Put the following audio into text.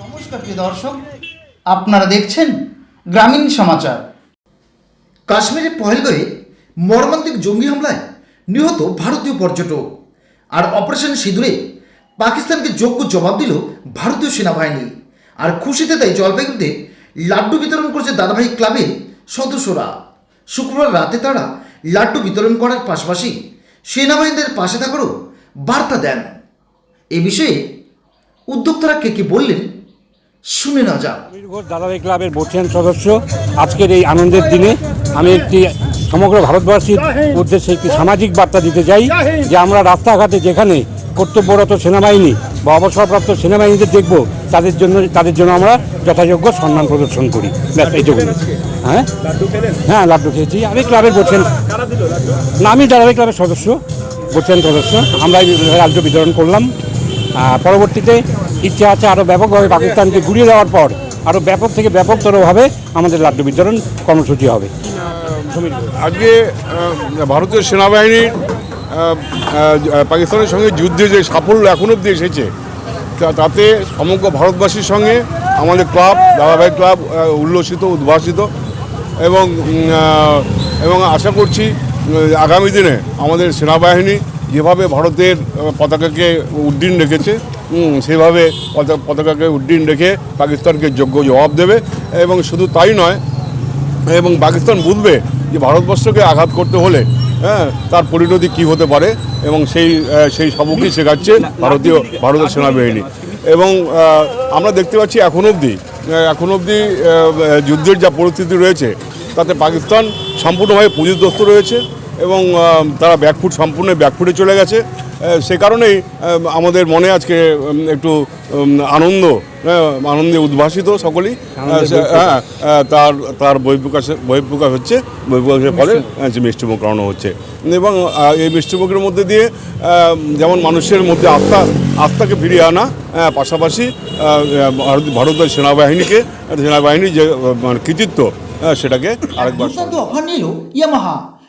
নমস্কার আপনারা দেখছেন গ্রামীণ সমাচার। কাশ্মীরে পহেলগড়ে মর্মান্তিক জঙ্গি হামলায় নিহত ভারতীয় পর্যটক। আর অপারেশন সিঁদুরে পাকিস্তানকে যোগ্য জবাব দিল ভারতীয় সেনাবাহিনী। আর খুশিতে তাই জলপাইগুড়িতে লাড্ডু বিতরণ করেছে দাদাভাই ক্লাবের সদস্যরা। শুক্রবার রাতে তারা লাড্ডু বিতরণ করার পাশাপাশি সেনাবাহিনীদের পাশে থাকারও বার্তা দেন। এ বিষয়ে উদ্যোক্তারা কে কি বললেন শুনে না যাক। সমীর ঘোষ, দাদাভাই ক্লাবের বোর্ডিয়ান সদস্য, আজকের এই আনন্দের দিনে আমি একটি সমগ্র ভারতবাসীর উদ্দেশ্যে একটি সামাজিক বার্তা দিতে চাই যে আমরা রাস্তাঘাটে যেখানে কর্তব্যরত সেনাবাহিনী বা অবসরপ্রাপ্ত সেনাবাহিনীদের দেখব, তাদের জন্য তাদের জন্য আমরা যথাযোগ্য সম্মান প্রদর্শন করি। ব্যাস এইটুকু হ্যাঁ? হ্যাঁ লাড্ডু খেয়েছি। আমি ক্লাবের বলছেন না আমি দাদাভাই ক্লাবের সদস্য বলছেন সদস্য আমরা লাড্ডু বিতরণ করলাম। পরবর্তীতে ইচ্ছা আছে আরও ব্যাপকভাবে পাকিস্তানকে ঘুরিয়ে দেওয়ার পর আরও ব্যাপক থেকে ব্যাপকতরভাবে আমাদের লাড্ডু বিতরণ কর্মসূচি হবে। আজকে ভারতীয় সেনাবাহিনীর পাকিস্তানের সঙ্গে যুদ্ধে যে সাফল্য এখন অব্দি এসেছে তা- তাতে সমগ্র ভারতবাসীর সঙ্গে আমাদের ক্লাব দাদাভাই ক্লাব উল্লসিত উদ্ভাসিত এবং এবং আশা করছি আগামী দিনে আমাদের সেনাবাহিনী যেভাবে ভারতের পতাকাকে উড্ডীন রেখেছে সেভাবে পতা- পতাকাকে উড্ডীন রেখে পাকিস্তানকে যোগ্য জবাব দেবে এবং শুধু তাই নয় এবং পাকিস্তান বুঝবে যে ভারতবর্ষকে আঘাত করতে হলে হ্যাঁ তার পরিণতি কী হতে পারে এবং সেই সেই সবকই শেখাচ্ছে ভারতীয় ভারতের সেনাবাহিনী। এবং আমরা দেখতে পাচ্ছি এখন অবধি এখন অবধি যুদ্ধের যা পরিস্থিতি রয়েছে, তাতে পাকিস্তান সম্পূর্ণভাবে পুঁজিদ্রস্ত রয়েছে। এবং তারা ব্যাকফুট সম্পূর্ণ ব্যাকফুটে চলে গেছে। সে কারণেই আমাদের মনে আজকে একটু আনন্দ হ্যাঁ, আনন্দে উদ্ভাসিত সকলেই। হ্যাঁ তার তার বহিঃপ্রকাশে বহিঃপ্রকাশ হচ্ছে বহিঃপ্রকাশের ফলে যে মিষ্টিমুখ করানো হচ্ছে। এবং এই মিষ্টিমুখের মধ্যে দিয়ে যেমন মানুষের মধ্যে আস্থা আস্থাকে ফিরিয়ে আনা পাশাপাশি ভারতের সেনাবাহিনীকে সেনাবাহিনীর যে মানে কৃতিত্ব সেটাকে আরেকবার অফার নিল ইয়ামাহা।